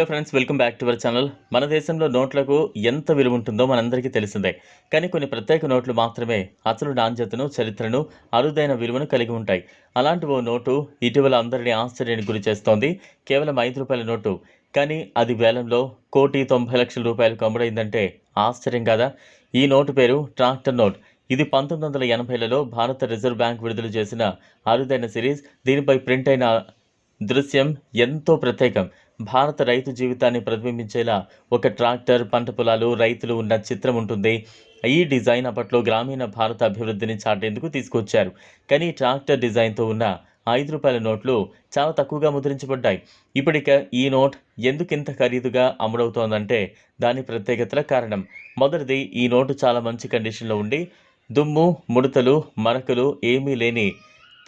Hello friends welcome back to our channel మన దేశంలో నోట్లకు ఎంత విలువ ఉంటుందో మనందరికీ తెలిసిందే. కానీ కొన్ని ప్రత్యేక నోట్లు మాత్రమే అసలు నాణ్యతను చరిత్రను అరుదైన విలువను కలిగి ఉంటాయి. అలాంటి ఓ నోటు ఇటీవల అందరినీ ఆశ్చర్యానికి గురి చేస్తోంది. కేవలం ఐదు రూపాయల నోటు. కానీ అది వేలంలో కోటి తొంభై లక్షల రూపాయలకు అమ్ముడైందంటే ఆశ్చర్యం కాదా? ఈ నోటు పేరు ట్రాక్టర్ నోట్. ఇది పంతొమ్మిది వందల ఎనభైలలో భారత రిజర్వ్ బ్యాంక్ విడుదల చేసిన అరుదైన సిరీస్. దీనిపై ప్రింట్ అయిన దృశ్యం ఎంతో ప్రత్యేకం. భారత రైతు జీవితాన్ని ప్రతిబింబించేలా ఒక ట్రాక్టర్ పంట పొలాలు రైతులు ఉన్న చిత్రం ఉంటుంది. ఈ డిజైన్ అప్పట్లో గ్రామీణ భారత అభివృద్ధిని చాటేందుకు తీసుకొచ్చారు. కానీ ట్రాక్టర్ డిజైన్తో ఉన్న ఐదు రూపాయల నోట్లు చాలా తక్కువగా ముద్రించబడ్డాయి. ఇప్పటిక ఈ నోట్ ఎందుకు ఇంత ఖరీదుగా అమ్ముడవుతోందంటే దాని ప్రత్యేకతల కారణం. మొదటిది ఈ నోటు చాలా మంచి కండిషన్లో ఉండి దుమ్ము ముడతలు మరకలు ఏమీ లేని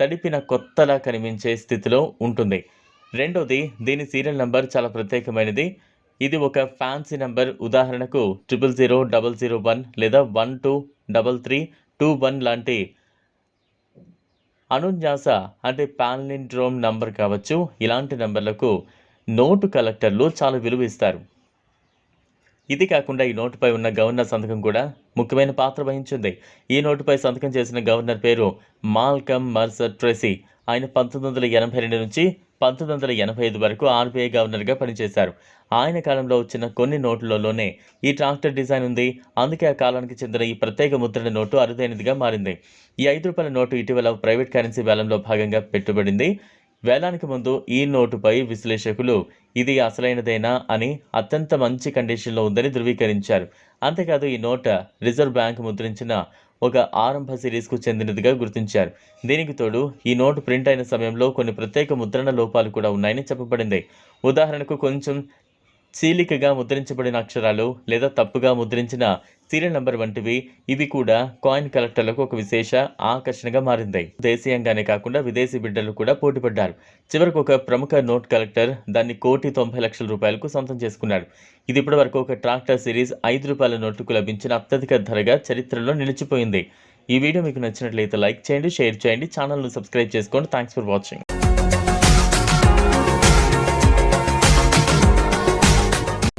తడిపిన కొత్తలా కనిపించే స్థితిలో ఉంటుంది. రెండోది దీని సీరియల్ నంబర్ చాలా ప్రత్యేకమైనది. ఇది ఒక ఫ్యాన్సీ నంబర్. ఉదాహరణకు triple zero double zero one లేదా one two double three two one లాంటి అనున్యాస అంటే పాలిండ్రోమ్ నంబర్ కావచ్చు. ఇలాంటి నంబర్లకు నోటు కలెక్టర్లు చాలా విలువ ఇస్తారు ఇది కాకుండా ఈ నోటుపై ఉన్న గవర్నర్ సంతకం కూడా ముఖ్యమైన పాత్ర వహించింది. ఈ నోటుపై సంతకం చేసిన గవర్నర్ పేరు మాల్కమ్ మర్సర్ ట్రెసీ. ఆయన పంతొమ్మిది వందల ఎనభై రెండు నుంచి పంతొమ్మిది వందల ఎనభై ఐదు వరకు ఆర్బీఐ గవర్నర్గా పనిచేశారు. ఆయన కాలంలో వచ్చిన కొన్ని నోట్లలోనే ఈ ట్రాక్టర్ డిజైన్ ఉంది. అందుకే ఆ కాలానికి చెందిన ఈ ప్రత్యేక ముద్రణ నోటు అరుదైనదిగా మారింది. ఈ ఐదు రూపాయల నోటు ఇటీవల ప్రైవేట్ కరెన్సీ వేలంలో భాగంగా పెట్టుబడింది. వేలానికి ముందు ఈ నోటుపై విశ్లేషకులు ఇది అసలైనదేనా అని అత్యంత మంచి కండిషన్లో ఉందని ధృవీకరించారు. అంతేకాదు ఈ నోట్ రిజర్వ్ బ్యాంక్ ముద్రించిన ఒక ఆరంభ సిరీస్కు చెందినదిగా గుర్తించారు. దీనికి తోడు ఈ నోటు ప్రింట్ అయిన సమయంలో కొన్ని ప్రత్యేక ముద్రణ లోపాలు కూడా ఉన్నాయని చెప్పబడింది. ఉదాహరణకు కొంచెం చీలికగా ముద్రించబడిన అక్షరాలు లేదా తప్పుగా ముద్రించిన సీరియల్ నంబర్ వంటివి ఇవి కూడా కాయిన్ కలెక్టర్లకు ఒక విశేష ఆకర్షణగా మారింది దేశీయంగానే కాకుండా విదేశీ బిడ్డలు కూడా పోటీపడ్డారు. చివరకు ఒక ప్రముఖ నోట్ కలెక్టర్ దాన్ని కోటి తొంభై లక్షల రూపాయలకు సొంతం చేసుకున్నాడు. ఇది ఇప్పటి వరకు ఒక ట్రాక్టర్ సిరీస్ ఐదు రూపాయల నోటుకు లభించిన అత్యధిక ధరగా చరిత్రలో నిలిచిపోయింది. ఈ వీడియో మీకు నచ్చినట్లయితే లైక్ చేయండి షేర్ చేయండి ఛానల్ను సబ్స్క్రైబ్ చేసుకోండి. Thanks for watching